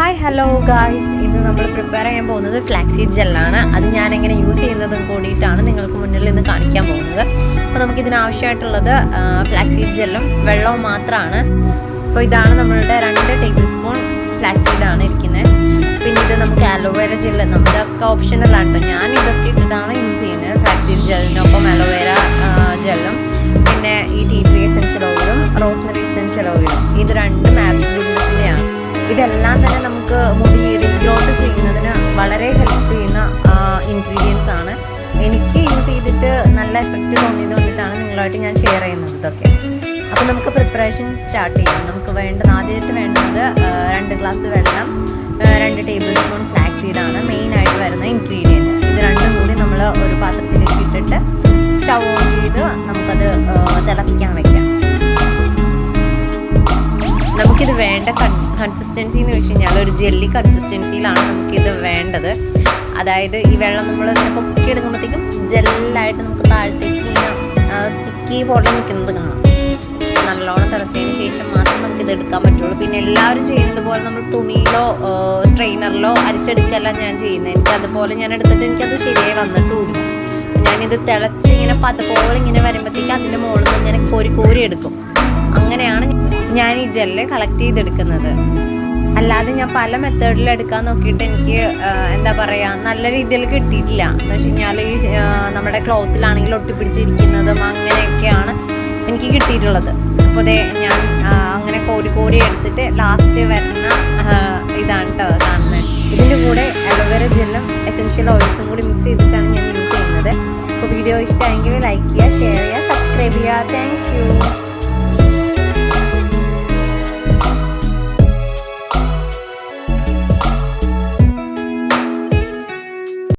Hi hello guys ഇന്ന് നമ്മൾ prepare ചെയ്യാൻ പോകുന്നത് ഫ്ലാക്സീഡ് ജെല്ലാണ് അത് ഞാൻ എങ്ങനെ യൂസ് ചെയ്യുന്നതും കൂടിയിട്ടാണ് നിങ്ങൾക്ക് മുന്നിൽ ഇന്ന് കാണിക്കാൻ പോകുന്നത്. അപ്പോൾ നമുക്ക് ഇതിനാവശ്യമായിട്ടുള്ളത് ഫ്ലാക്സീഡ് ജെല്ലും വെള്ളവും മാത്രമാണ് അപ്പോൾ ഇതാണ് നമ്മളുടെ രണ്ട് ടേബിൾ സ്പൂൺ ഫ്ലാക്സീഡാണ് ഇരിക്കുന്നത് പിന്നെ ഇത് നമുക്ക് അലോവേര ജെല്ല് നമ്മുടെയൊക്കെ ഓപ്ഷണലാണ് കേട്ടോ ഞാൻ ഇതൊക്കെ ഇട്ടിട്ടാണ് യൂസ് ചെയ്യുന്നത് ഫ്ലാക്സീഡ് ജെല്ലിനൊപ്പം അലോവേര ജെല്ലും പിന്നെ ഈ ടീ ട്രീ എസെൻഷ്യൽ ഓയിലും റോസ്മെറി എസെൻഷ്യൽ ഓയിലും ഇത് രണ്ടും ആപ്സിബിലിറ്റിന്റെയാണ് ഇതെല്ലാം തന്നെ നമുക്ക് മുടി റീഗ്രോത്ത് ചെയ്യുന്നതിന് വളരെ ഹെൽപ്പ് ചെയ്യുന്ന ഇൻഗ്രീഡിയൻസ് ആണ്. എനിക്ക് യൂസ് ചെയ്തിട്ട് നല്ല എഫക്റ്റ് തോന്നിയത് കൊണ്ടിട്ടാണ് നിങ്ങളുമായിട്ട് ഞാൻ ഷെയർ ചെയ്യുന്നത് ഇതൊക്കെ. അപ്പോൾ നമുക്ക് പ്രിപ്പറേഷൻ സ്റ്റാർട്ട് ചെയ്യാം. നമുക്ക് വേണ്ടത് ആദ്യമായിട്ട് വേണ്ടത് രണ്ട് ഗ്ലാസ് വെള്ളം രണ്ട് ടേബിൾ സ്പൂൺ ഫ്ലാക്സ് സീഡാണ് മെയിനായിട്ട് വരുന്ന ഇൻഗ്രീഡിയന്റ് ഇത് രണ്ടും കൂടി നമ്മൾ ഒരു പാത്രത്തിലേക്ക് ഇട്ടിട്ട് സ്റ്റൗ ഓൺ ചെയ്ത് നമുക്കത് തിളപ്പിക്കാൻ വെക്കാം. നമുക്കിത് വേണ്ട കൺസിസ്റ്റൻസി എന്ന് വെച്ച് കഴിഞ്ഞാൽ ഒരു ജെല്ലി കൺസിസ്റ്റൻസിയിലാണ് നമുക്കിത് വേണ്ടത്. അതായത് ഈ വെള്ളം നമ്മൾ ഇങ്ങനെ പൊക്കി എടുക്കുമ്പോഴത്തേക്കും ജെല്ലായിട്ട് നമുക്ക് താഴത്തേക്ക് സ്റ്റിക്കി പോലെ നിൽക്കുന്നത് കാണാം. നല്ലോണം തിളച്ചതിന് ശേഷം മാത്രം നമുക്കിത് എടുക്കാൻ പറ്റുള്ളൂ. പിന്നെ എല്ലാവരും ചെയ്യുന്നത് പോലെ നമ്മൾ തുണിയിലോ സ്ട്രെയിനറിലോ അരിച്ചെടുക്കല്ല ഞാൻ ചെയ്യുന്നത്. എനിക്ക് അതുപോലെ ഞാൻ എടുത്തിട്ട് എനിക്കത് ശരിയായി വന്നിട്ടുണ്ട് ഞാനിത് തിളച്ച് ഇങ്ങനെ പതുപോലെ ഇങ്ങനെ വരുമ്പോഴത്തേക്ക് അതിന്റെ മുകളിൽ നിന്ന് ഇങ്ങനെ കോരി കോരി എടുക്കും. ഞാൻ ഈ ജെല്ല് കളക്ട് ചെയ്തെടുക്കുന്നത്. അല്ലാതെ ഞാൻ പല മെത്തേഡിൽ എടുക്കാൻ നോക്കിയിട്ട് എനിക്ക് എന്താ പറയുക നല്ല രീതിയിൽ കിട്ടിയിട്ടില്ല. എന്ന് വെച്ച് കഴിഞ്ഞാൽ ഈ നമ്മുടെ ക്ലോത്തിലാണെങ്കിൽ ഒട്ടിപ്പിടിച്ചിരിക്കുന്നതും അങ്ങനെയൊക്കെയാണ് എനിക്ക് കിട്ടിയിട്ടുള്ളത്. അപ്പോൾ അതേ ഞാൻ അങ്ങനെ കോരി കോരി എടുത്തിട്ട് ലാസ്റ്റ് വരുന്ന ഇതാണ് കേട്ടോ കാണുന്നത് ഇതിന്റെ കൂടെ അലോവേര ജെല്ലും എസെൻഷ്യൽ ഓയിൽസും കൂടി മിക്സ് ചെയ്തിട്ടാണ് ഞാൻ യൂസ് ചെയ്യുന്നത്. അപ്പോൾ വീഡിയോ ഇഷ്ടമായെങ്കിൽ ലൈക്ക് ചെയ്യുക ഷെയർ ചെയ്യുക സബ്സ്ക്രൈബ് ചെയ്യുക. താങ്ക്